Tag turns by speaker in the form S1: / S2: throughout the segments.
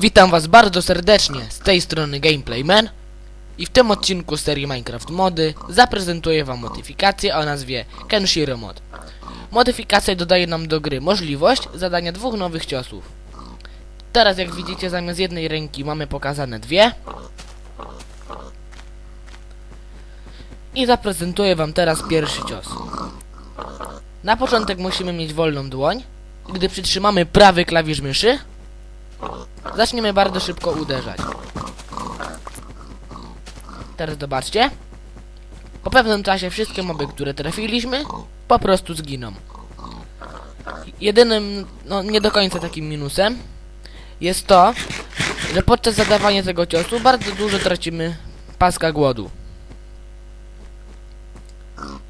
S1: Witam was bardzo serdecznie, z tej strony Gameplayman i w tym odcinku serii Minecraft Mody zaprezentuję wam modyfikację o nazwie Kenshiro Mod. Modyfikacja dodaje nam do gry możliwość zadania dwóch nowych ciosów. Teraz jak widzicie zamiast jednej ręki mamy pokazane dwie. I zaprezentuję wam teraz pierwszy cios. Na początek musimy mieć wolną dłoń. Gdy przytrzymamy prawy klawisz myszy, zaczniemy bardzo szybko uderzać. Teraz zobaczcie. Po pewnym czasie wszystkie moby, które trafiliśmy, po prostu zginą. Jedynym, no nie do końca takim minusem jest to, że podczas zadawania tego ciosu bardzo dużo tracimy paska głodu.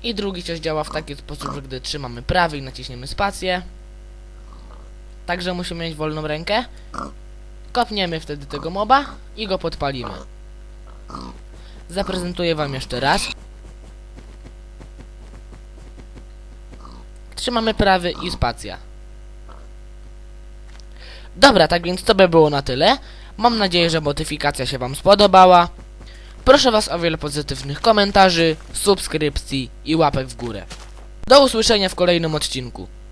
S1: I drugi cios działa w taki sposób, że gdy trzymamy prawy i naciśniemy spację, także musimy mieć wolną rękę, kopniemy wtedy tego moba i go podpalimy. Zaprezentuję wam jeszcze raz. Trzymamy prawy i spacja. Dobra, tak więc to by było na tyle. Mam nadzieję, że modyfikacja się wam spodobała. Proszę was o wiele pozytywnych komentarzy, subskrypcji i łapek w górę. Do usłyszenia w kolejnym odcinku.